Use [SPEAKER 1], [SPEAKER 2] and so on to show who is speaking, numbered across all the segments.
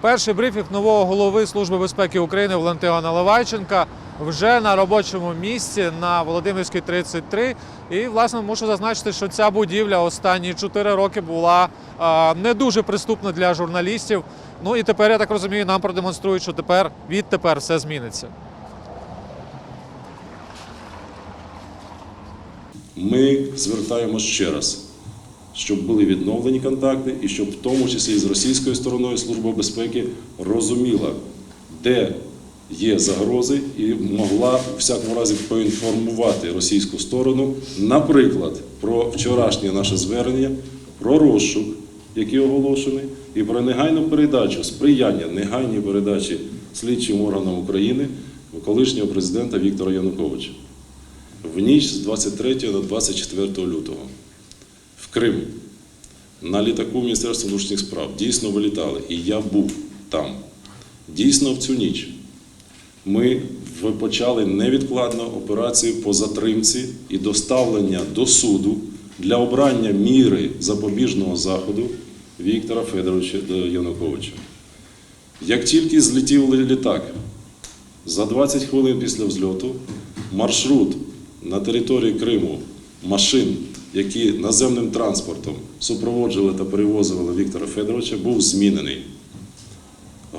[SPEAKER 1] Перший брифінг нового голови Служби безпеки України Валентина Наливайченка вже на робочому місці на Володимирській 33. І власне мушу зазначити, що ця будівля останні 4 роки була не дуже приступна для журналістів. Ну і тепер я так розумію, нам продемонструють, що тепер відтепер все зміниться.
[SPEAKER 2] Ми звертаємось ще раз, щоб були відновлені контакти і щоб в тому числі з російською стороною Служба безпеки розуміла, де є загрози, і могла у всякому разі поінформувати російську сторону, наприклад, про вчорашнє наше звернення, про розшук, який оголошений, і про негайну передачу, сприяння негайній передачі слідчим органам України колишнього президента Віктора Януковича в ніч з 23 на 24 лютого в Крим на літаку Міністерства внутрішніх справ дійсно вилітали, і я був там. Дійсно, в цю ніч ми почали невідкладно операцію по затримці і доставлення до суду для обрання міри запобіжного заходу Віктора Федоровича Януковича. Як тільки злетів літак, за 20 хвилин після взльоту маршрут на території Криму машин, які наземним транспортом супроводжували та перевозили Віктора Федоровича, був змінений.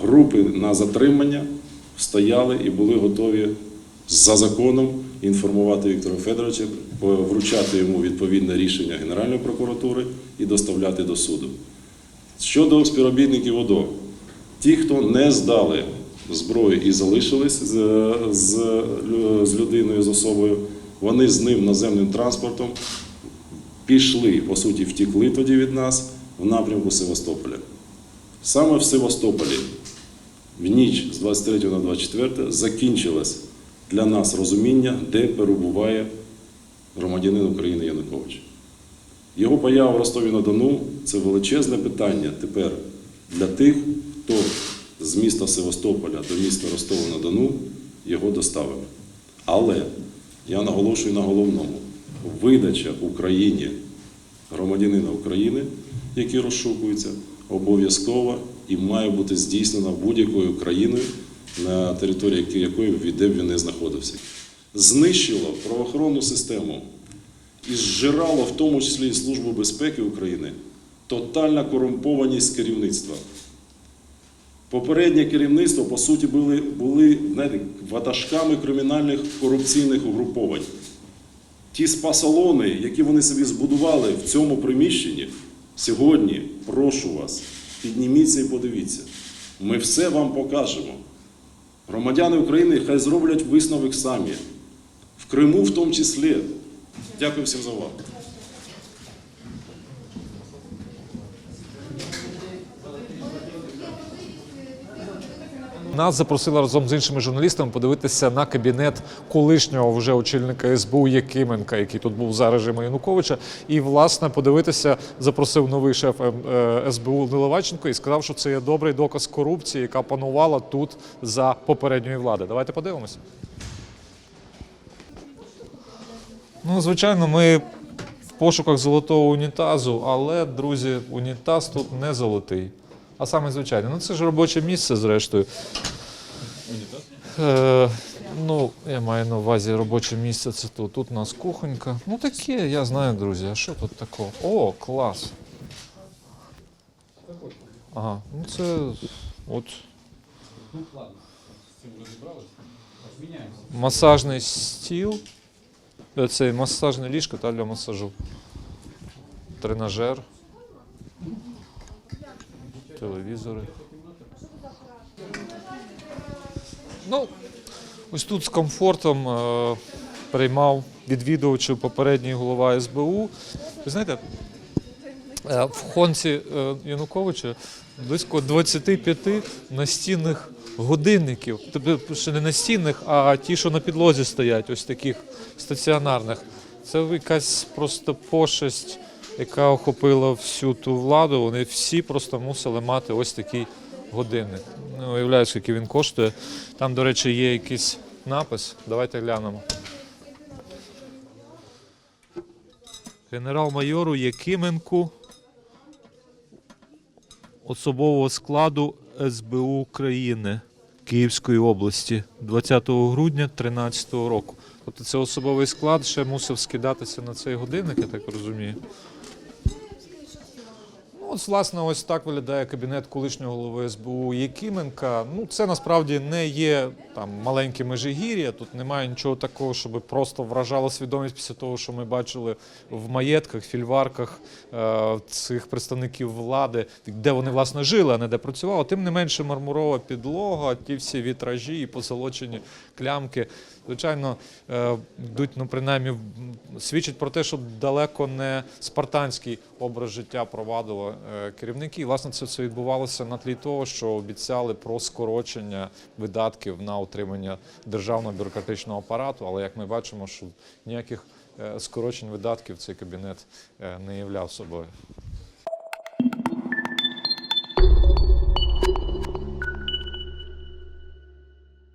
[SPEAKER 2] Групи на затримання стояли і були готові за законом інформувати Віктора Федоровича, вручати йому відповідне рішення Генеральної прокуратури і доставляти до суду. Щодо співробітників ОДО, ті, хто не здали зброю і залишились з, з, лю- з людиною, з особою, вони з ним наземним транспортом пішли, по суті, втікли тоді від нас в напрямку Севастополя. Саме в Севастополі в ніч з 23 на 24 закінчилось для нас розуміння, де перебуває громадянин України Янукович. Його поява в Ростові-на-Дону це величезне питання тепер для тих, хто з міста Севастополя до міста Ростова-на-Дону його доставив. Але я наголошую на головному: видача Україні громадянина України, який розшукується, обов'язкова і має бути здійснена будь-якою країною, на території якої де він не знаходився. Знищило правоохоронну систему і зжирало в тому числі і Службу безпеки України тотальна корумпованість керівництва. Попереднє керівництво, по суті, були, були знаєте, ватажками кримінальних корупційних угруповань. Ті спа-салони, які вони собі збудували в цьому приміщенні, сьогодні прошу вас, підніміться і подивіться. Ми все вам покажемо. Громадяни України хай зроблять висновок самі. В Криму в тому числі. Дякую всім за увагу.
[SPEAKER 1] Нас запросили разом з іншими журналістами подивитися на кабінет колишнього вже очільника СБУ Якименка, який тут був за режиму Януковича. І власне подивитися запросив новий шеф ем, е, СБУ Наливайченко і сказав, що це є добрий доказ корупції, яка панувала тут за попередньої влади. Давайте подивимося. Ну, звичайно, ми в пошуках золотого унітазу, але, друзі, унітаз тут не золотий, а саме звичайний. Ну, це ж робоче місце, зрештою. Е, ну, я маю на увазі робоче місце це тут. Тут у нас кухонька. Ну таке, я знаю, друзі. А що тут такого? О, клас. Ага, ну це от. Масажний стіл. Е, Це масажне ліжко та для масажу. Тренажер. Телевізори. Ну, ось тут з комфортом е, приймав відвідувачів попередній голова СБУ. Ви знаєте, е, в Хонці е, Януковича близько 25 настінних годинників. Тобто ще не настінних, а ті, що на підлозі стоять, ось таких стаціонарних. Це якась просто пошесть, яка охопила всю ту владу. Вони всі просто мусили мати ось такий годинник. Не уявляю, скільки він коштує. Там, до речі, є якийсь напис. Давайте глянемо. Генерал-майору Якименку особового складу СБУ України Київської області 20 грудня 2013 року. Тобто це особовий склад ще мусив скидатися на цей годинник, я так розумію. От, власне, ось так виглядає кабінет колишнього голови СБУ Єкименка. Ну, це насправді не є там маленьке межигір'я. Тут немає нічого такого, щоб просто вражало свідомість після того, що ми бачили в маєтках, фільварках е, цих представників влади, де вони власне жили, а не де працювали. Тим не менше, мармурова підлога, ті всі вітражі і позолочені клямки. Звичайно, е, йдуть, ну принаймні, свідчить про те, що далеко не спартанський образ життя провадили е, керівники. І власне це все відбувалося на тлі того, що обіцяли про скорочення видатків на утримання державного бюрократичного апарату. Але як ми бачимо, що ніяких е, скорочень видатків цей кабінет не являв собою.